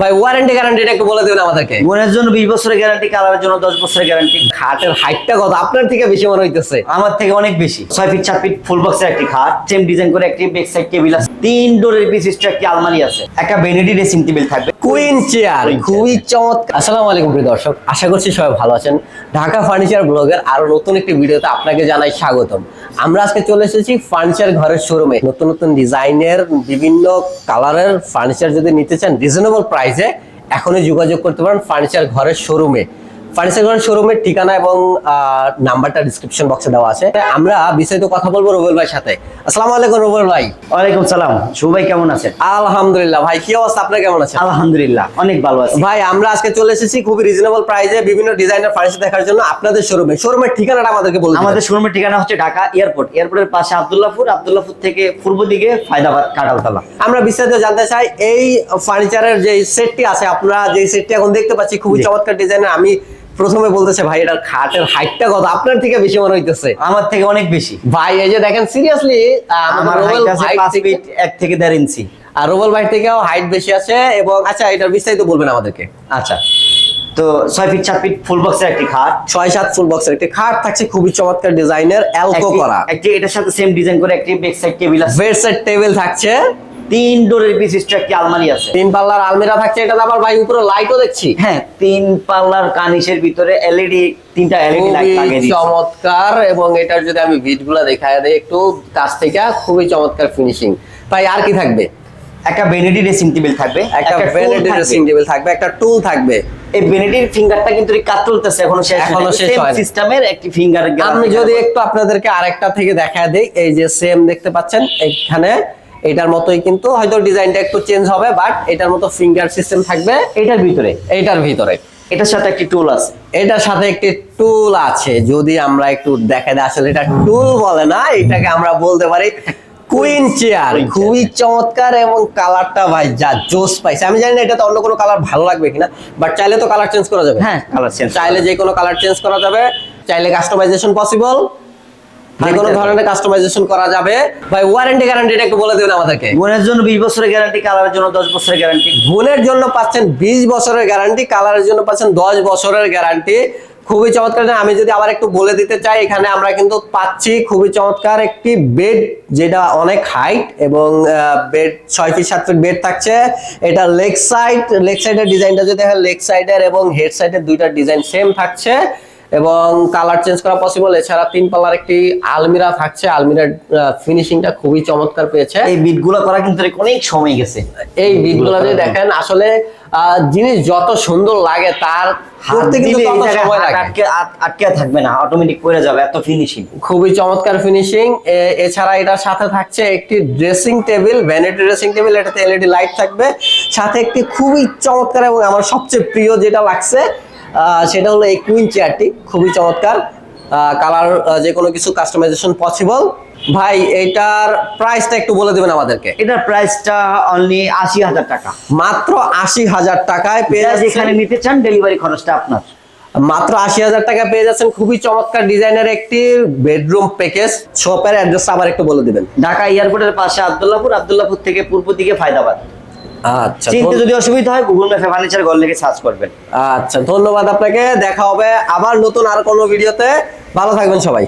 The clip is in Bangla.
ভাই ওয়ারেন্টি গ্যারান্টিটা একটু বলে দেবেন আমাদেরকে। বোনের জন্য বিশ বছরের গ্যারান্টি কালারের জন্য দশ বছরের গ্যারান্টি খাটের হাইটটা কত? আপনার থেকে বেশি মনে হইতেছে। আমার থেকে অনেক বেশি। ছয় ফিট সাত ফিট ফুল বক্সের একটি খাট সেম ডিজাইন করে একটি বেক সাইড টেবিল আছে। তিন ডোরের বিশিষ্ট একটি আলমারি আছে। একটা বেনেডি ড্রেসিং টেবিল থাকবে। কুইন চেয়ার খুবই চমৎকার। আসসালামু আলাইকুম প্রিয় দর্শক আশা করছি সবাই ভালো আছেন। ঢাকা ফার্নিচার ব্লগের আরও নতুন একটি ভিডিওতে আপনাকে জানাই স্বাগতম। আমরা আজকে চলে এসেছি ফার্নিচার ঘরের শোরুমে নতুন নতুন ডিজাইনের বিভিন্ন কালারের ফার্নিচার যদি নিতে চান রিজনেবল প্রাইসে এখনই যোগাযোগ করতে পারেন ফার্নিচার ঘরের শোরুমে ফার্নিচার ঘরের শোরুমের ঠিকানা এবং নাম্বারটা ডিসক্রিপশন বক্সে দেওয়া আছে। আমরা বিস্তারিত কথা বলব রুবেল ভাইয়ের সাথে। আসসালামু আলাইকুম রুবেল ভাই। ওয়ালাইকুম সালাম। শুভাই কেমন আছেন? আলহামদুলিল্লাহ ভাই কি অবস্থা? আপনার কেমন আছেন? আলহামদুলিল্লাহ অনেক ভালো আছে। ভাই আমরা আজকে চলে এসেছি খুবই রিজনেবল প্রাইসে বিভিন্ন ডিজাইনের ফার্নিচার দেখার জন্য আপনাদের শোরুমে শোরুমের ঠিকানাটা আমাদেরকে বলুন আমাদের শোরুমের ঠিকানা হচ্ছে ঢাকা এয়ারপোর্ট। এয়ারপোর্টের পাশে আবদুল্লাহপুর আবদুল্লাহপুর থেকে পূর্ব দিকে ফায়দাবাদ কাটালতলা আমরা বিস্তারিত জানতে চাই এই ফার্নিচারের যে সেটটি আছে আপনারা যে সেটটি এখন দেখতে পাচ্ছি খুবই চমৎকার ডিজাইনের আমি প্রথমে বলতেছে ভাই এটার খাটের হাইটটা কত? আপনার থেকে বেশি মনে হইতেছে। আমার থেকে অনেক বেশি। ভাই এই যে দেখেন সিরিয়াসলি আমার হাইট আছে পাঁচ ফিট এক থেকে দেড় ইঞ্চি। আর রোবল ভাই থেকেও হাইট বেশি আছে এবং আচ্ছা এটার বিস্তারিত বলবেন আমাদেরকে। আচ্ছা। তো ছয় ফিট সাত ফিট ফুল বক্সের একটি খাট। ছয় সাত ফুল বক্সের একটি খাট থাকছে খুবই চমৎকার ডিজাইনের অ্যালকো করা। একটি এটার সাথে সেম ডিজাইন করে একটি বেক সাইড টেবিল আছে। বেড সেট টেবিল থাকছে। তিন ডোরের বিশিষ্ট একটি আলমারি আছে? তিন পাল্লার আলমিরা থাকছে এটা আবার ভাই উপরে লাইটও দেখছি। হ্যাঁ তিন পাল্লার কানিসের ভিতরে এলইডি তিনটা এলইডি লাইট লাগিয়ে দিয়েছি। চমৎকার এবং এটার যদি আমি ভিটগুলো দেখায় দেই একটু কাছ থেকে খুবই চমৎকার ফিনিশিং ভাই আর কি থাকবে? একটা বেনেডি ড্রেসিং টেবিল থাকবে একটা ভ্যানিটি ড্রেসিং টেবিল থাকবে। একটা টুল থাকবে। এই বেনেডির ফিঙ্গারটা কিন্তু এই কাজ চলতেছে এখনও শেষ এখনও শেষ হয়নি। সিস্টেমের একটি ফিঙ্গার আমি যদি একটু আপনাদেরকে আরেকটা থেকে দেখায় দেই এই যে সেম দেখতে পাচ্ছেন এখানে এটার মতোই কিন্তু হয়তো ডিজাইনটা একটু চেঞ্জ হবে বাট এটার মতো ফিঙ্গার সিস্টেম থাকবে এটার ভিতরে এইটার ভিতরে। এটার সাথে একটি টুল আছে। এটার সাথে একটি টুল আছে যদি আমরা একটু দেখা দেয় আসলে এটা টুল বলে না এটাকে আমরা বলতে পারি কুইন চেয়ার খুবই চমৎকার এবং কালারটা ভাই যা জোস পাইছে। আমি জানি না এটা তো অন্য কোনো কালার ভালো লাগবে কিনা বাট চাইলে তো কালার চেঞ্জ করা যাবে। হ্যাঁ কালার চেঞ্জ চাইলে যে কোনো কালার চেঞ্জ করা যাবে। চাইলে কাস্টমাইজেশন পসিবল যে কোনো ধরনের কাস্টমাইজেশন করা যাবে। ভাই ওয়ারেন্টি গ্যারান্টিটা একটু বলে দেবেন আমাদেরকে। বোনের জন্য বিশ বছরের গ্যারান্টি কালারের জন্য দশ বছরের গ্যারান্টি গুণের জন্য পাচ্ছেন বিশ বছরের গ্যারান্টি কালারের জন্য পাচ্ছেন দশ বছরের গ্যারান্টি খুবই চমৎকার। আমি যদি আবার একটু বলে দিতে চাই এখানে আমরা কিন্তু পাচ্ছি খুবই চমৎকার একটি বেড যেটা অনেক হাইট এবং বেড ছয় ফিট সাত ফিট বেড থাকছে। এটা লেগ সাইড লেগ সাইডের ডিজাইনটা যদি দেখেন লেগ সাইডের এবং হেড সাইডের দুইটা ডিজাইন সেম থাকছে। এবং কালার চেঞ্জ করা পসিবল এছাড়া তিন পাল্লার একটি আলমিরা থাকছে। আলমিরার ফিনিশিংটা খুবই চমৎকার পেয়েছে। এই বিটগুলো করা কিন্তু অনেক সময় গেছে। এই বিটগুলো যদি দেখেন আসলে জিনিস যত সুন্দর লাগে তার হাত কিন্তু তত সময় লাগে। আটকে থাকবে না অটোমেটিক পড়ে যাবে এত ফিনিশিং খুবই চমৎকার ফিনিশিং এছাড়া এটার সাথে থাকছে একটি dressing table vanity dressing table এটাতে এলইডি লাইট থাকবে। সাথে একটি খুবই চমৎকার এবং আমার সবচেয়ে প্রিয় যেটা লাগছে সেটা হলো এই কুইন চেয়ারটি খুবই চমৎকার। কালার যে কোনো কিছু কাস্টমাইজেশন পসিবল ভাই এটার প্রাইসটা একটু বলে দেবেন আমাদেরকে। এটার প্রাইসটা অনলি আশি হাজার টাকা। মাত্র আশি হাজার টাকায় পেয়ে যেখানে নিতে চান ডেলিভারি খরচটা আপনার। মাত্র আশি হাজার টাকা পেয়ে যাচ্ছেন খুবই চমৎকার ডিজাইনের একটি বেডরুম প্যাকেজ শপের অ্যাড্রেসটা আবার একটু বলে দিবেন। ঢাকা এয়ারপোর্টের পাশে আবদুল্লাপুর আবদুল্লাপুর থেকে পূর্ব দিকে ফায়দাবাদ। আচ্ছা চিনতে যদি অসুবিধা হয় গুগল ম্যাপে ফার্নিচার ঘর লিখে সার্চ করবেন। আচ্ছা ধন্যবাদ আপনাকে দেখা হবে আবার নতুন আর কোনো ভিডিওতে ভালো থাকবেন সবাই।